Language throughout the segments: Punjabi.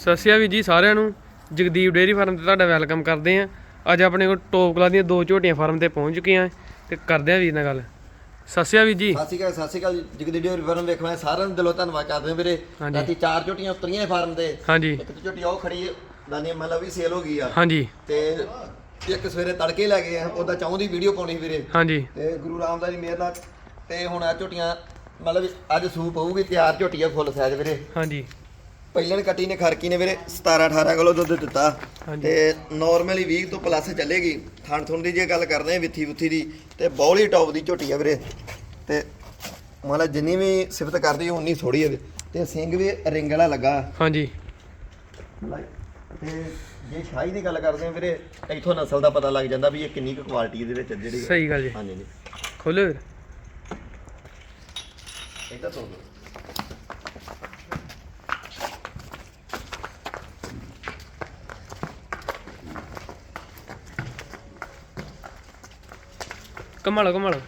ਸਤਿ ਸ਼੍ਰੀ ਅਕਾਲ ਵੀਰ ਜੀ ਸਾਰਿਆਂ ਨੂੰ। ਜਗਦੀਪ ਡੇਅਰੀ ਫਾਰਮ ਤੇ ਤੁਹਾਡਾ ਵੈਲਕਮ ਕਰਦੇ ਆਂ ਅੱਜ ਆਪਣੇ ਕੋਲ ਟੋਪ ਕਲਾ ਦੀਆਂ ਦੋ ਝੋਟੀਆਂ ਫਾਰਮ ਤੇ ਪਹੁੰਚ ਚੁੱਕੀਆਂ ਤੇ ਕਰਦੇ ਆਂ ਵੀਰ ਨਾਲ ਗੱਲ। ਸਤਿ ਸ਼੍ਰੀ ਅਕਾਲ ਵੀਰ ਜੀ। ਸਤਿ ਸ਼੍ਰੀ ਅਕਾਲ ਸਤਿ ਸ਼੍ਰੀ ਅਕਾਲ ਜਗਦੀਪ ਡੇਅਰੀ ਫਾਰਮ ਵੇਖ ਮੈਂ ਸਾਰਿਆਂ ਨੂੰ ਦਿਲੋਂ ਧੰਨਵਾਦ ਕਰਦੇ ਹਾਂਜੀ। ਰਾਤੀ ਚਾਰ ਝੋਟੀਆਂ ਉਤਰੀਆਂ ਫਾਰਮ ਤੇ। ਹਾਂਜੀ। ਇੱਕ ਝੋਟੀ ਉਹ ਖੜੀ ਦਾਨੀ ਮਤਲਬ ਵੀ ਸੇਲ ਹੋ ਗਈ ਆ। ਹਾਂਜੀ। ਤੇ ਇੱਕ ਸਵੇਰੇ ਤੜਕੇ ਲੈ ਗਏ ਆ ਉਹਦਾ ਚਾਹੁੰਦੀ ਵੀਡੀਓ ਪਾਉਣੀ ਵੀਰੇ। ਹਾਂਜੀ। ਤੇ ਗੁਰੂ ਰਾਮਦਾਸ ਦੀ ਮਿਹਰ ਨਾਲ ਤੇ ਹੁਣ ਆ ਝੋਟੀਆਂ ਮਤਲਬ ਅੱਜ ਸੂਪ ਹੋਊਗੀ ਤਿਆਰ ਝੋਟੀ ਆ ਫੁੱਲ ਸਾਈਜ਼ ਵੀਰੇ। ਹਾਂਜੀ। ਪਹਿਲਣ ਕੱਟੀ ਨੇ ਖਰਕੀ ਨੇ ਵੀਰੇ 17 18 ਕਿਲੋ ਦੁੱਧ ਦਿੱਤਾ। ਤੇ ਨਾਰਮਲੀ 20 ਤੋਂ ਪਲੱਸ ਚੱਲੇਗੀ। ਥਣ ਥੁਣ ਦੀ ਜੇ ਗੱਲ ਕਰਦੇ ਆ ਵਿੱਥੀ ਵਿੱਥੀ ਦੀ ਤੇ ਬੌਲੀ ਟੌਪ ਦੀ ਝੋਟੀ ਆ ਵੀਰੇ। ਤੇ ਮਤਲਬ ਜਿੰਨੀ ਵੀ ਸਿਫਤ ਕਰਦੀ ਉਨੀ ਥੋੜੀ ਹੈ ਤੇ ਸਿੰਘ ਵੀ ਰਿੰਗ ਵਾਲਾ ਲੱਗਾ। ਹਾਂਜੀ। ਤੇ ਜੇ ਸ਼ਾਹੀ ਦੀ ਗੱਲ ਕਰਦੇ ਆ ਵੀਰੇ ਇੱਥੋਂ ਨਸਲ ਦਾ ਪਤਾ ਲੱਗ ਜਾਂਦਾ ਵੀ ਇਹ ਕਿੰਨੀ ਕੁ ਕੁਆਲਿਟੀ ਦੇ ਵਿੱਚ ਜਿਹੜੀ ਸਹੀ ਗੱਲ ਜੀ। ਹਾਂਜੀ ਜੀ ਖੋਲੋ ਵੀਰ। ਇੱਧਰ ਤੋਂ ਕਮਾਲੋ ਕਮਾਲੋ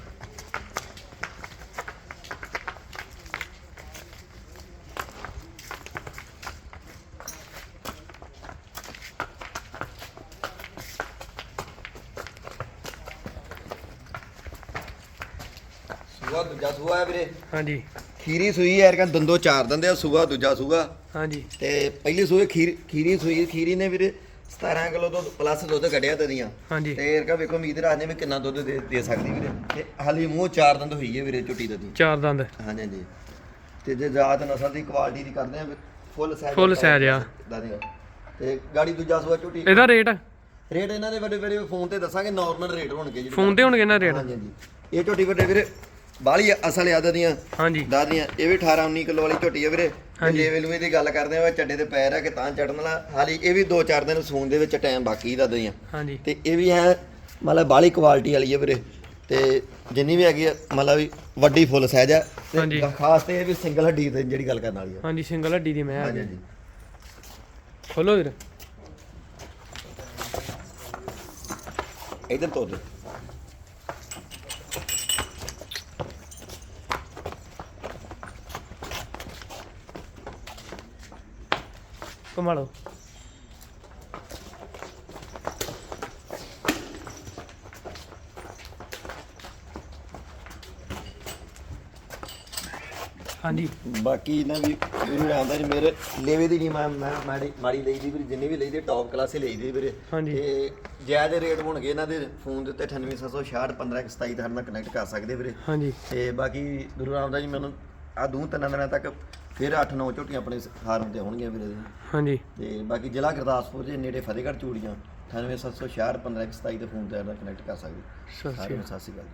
ਸੂਆ ਦੂਜਾ ਸੂਆ ਹੈ ਵੀਰੇ। ਹਾਂਜੀ। ਖੀਰੀ ਸੂਈ ਯਾਰ ਦੰਦੋ ਚਾਰ ਦੰਦੇ ਆ ਸੂਆ ਦੂਜਾ ਸੂਆ। ਹਾਂਜੀ। ਤੇ ਪਹਿਲੀ ਸੂਏ ਖੀਰ ਖੀਰੀ ਸੂਈ ਖੀਰੀ ਨੇ ਵੀਰੇ। 17 ਕਿਲੋ ਤੋਂ ਪਲੱਸ ਦੁੱਧ ਕੱਢਿਆ ਤਦੀਆਂ ਹਾਂਜੀ। ਤੇ ਇਹ ਕਾ ਵੇਖੋ ਉਮੀਦ ਰੱਖਦੇ ਵੀ ਕਿੰਨਾ ਦੁੱਧ ਦੇ ਦੇ ਸਕਦੀ ਵੀਰੇ। ਤੇ ਹਾਲੀ ਮੂੰਹ ਚਾਰ ਦੰਦ ਹੋਈ ਹੈ ਵੀਰੇ ਝੁੱਟੀ ਦਦੀ ਚਾਰ ਦੰਦ। ਹਾਂਜੀ ਹਾਂਜੀ। ਤੇ ਜੇ ਜਾਤ ਨਸਲ ਦੀ ਕੁਆਲਿਟੀ ਦੀ ਕਰਦੇ ਆ ਫੁੱਲ ਸਾਈਜ਼ Full size ਆ। ਤੇ ਗਾੜੀ ਦੂਜਾ ਸੂਆ ਝੁੱਟੀ ਇਹਦਾ ਰੇਟ ਰੇਟ ਇਹਨਾਂ ਦੇ ਵੱਡੇ ਵੀਰੇ ਫੋਨ ਤੇ ਦੱਸਾਂਗੇ ਨਾਰਮਲ ਰੇਟ ਹੋਣਗੇ ਜੀ। ਫੋਨ ਤੇ ਹੋਣਗੇ ਨਾ ਰੇਟ ਹਾਂਜੀ ਹਾਂਜੀ। ਇਹ ਝੋਟੀ ਵੱਡੇ ਵੀਰੇ ਬਾਹਲੀ ਅਸਲ ਯਾਦ ਦੀਆਂ ਹਾਂਜੀ। ਦਾਦੀਆਂ ਇਹ ਵੀ 18 19 ਕਿਲੋ ਵਾਲੀ ਝੋਟੀ ਹੈ ਵੀਰੇ। ਜੇ ਵੇਲੂਏ ਦੀ ਗੱਲ ਕਰਦੇ ਆ ਚੱਡੇ ਤੇ ਪੈਰ ਆ ਕਿ ਤਾਂ ਚੜਨ ਵਾਲਾ। ਹਾਲੀ ਇਹ ਵੀ 2-4 ਦਿਨ ਸੂਣ ਦੇ ਵਿੱਚ ਟਾਈਮ ਬਾਕੀ ਦਾਦੀਆਂ ਹਾਂਜੀ। ਤੇ ਇਹ ਵੀ ਹੈ ਮਤਲਬ ਬਾਹਲੀ ਕੁਆਲਿਟੀ ਵਾਲੀ ਹੈ ਵੀਰੇ। ਤੇ ਜਿੰਨੀ ਵੀ ਹੈਗੀ ਆ ਮਤਲਬ ਵੀ ਵੱਡੀ ਫੁੱਲ ਸਾਈਜ਼ ਹੈ ਤੇ। ਖਾਸ ਤੇ ਇਹ ਵੀ ਸਿੰਗਲ ਹੱਡੀ ਤੇ ਜਿਹੜੀ ਗੱਲ ਕਰਨ ਵਾਲੀ ਹੈ ਹਾਂਜੀ ਸਿੰਗਲ ਹੱਡੀ ਦੀ ਮੈਂ ਆ ਹਾਂਜੀ ਖੋਲੋ ਵੀਰ। ਇਧਰ ਤੋਂ ਦੇ ਕਮਾਲੋ ਹਾਂਜੀ। ਬਾਕੀ ਇਹਨਾਂ ਵੀ ਗੁਰੂ ਰਾਮਦਾਸ ਜੀ ਮੇਰੇ ਲੇਵੇ ਦੀ ਨਹੀਂ ਮੈਂ ਮੈਂ ਮਾੜੀ ਮਾੜੀ ਲਈ ਦੀ ਵੀਰੇ ਜਿੰਨੀ ਵੀ ਲਈ ਦੀ ਟੌਪ ਕਲਾਸੇ ਲਈ ਦੀ ਵੀਰੇ। ਹਾਂਜੀ। ਤੇ ਜਾਇਜ਼ ਰੇਟ ਹੋਣਗੇ ਇਹਨਾਂ ਦੇ ਫੋਨ ਦੇ ਉੱਤੇ 98766 1527 ਤੱਕ ਨਾਲ ਕਨੈਕਟ ਕਰ ਸਕਦੇ ਵੀਰੇ। ਹਾਂਜੀ। ਤੇ ਬਾਕੀ ਗੁਰੂ ਰਾਮਦਾਸ ਜੀ ਮੈਨੂੰ ਆ ਦੂੰ ਤਿੰਨ ਦਿਨਾਂ ਤੱਕ ਫਿਰ 8-9 ਝੋਟੀਆਂ ਆਪਣੇ ਫਾਰਮ ਤੇ ਆਉਣਗੀਆਂ ਵੀਰੇ ਹਾਂਜੀ। ਤੇ ਬਾਕੀ ਜ਼ਿਲ੍ਹਾ ਗੁਰਦਾਸਪੁਰ ਦੇ ਨੇੜੇ ਫਤਿਹਗੜ੍ਹ ਚੂੜੀਆਂ 98766 1527 ਤੇ ਫੋਨ ਤੇ ਕਨੈਕਟ ਕਰ ਸਕਦੇ। ਸਤਿ ਸ਼੍ਰੀ ਅਕਾਲ।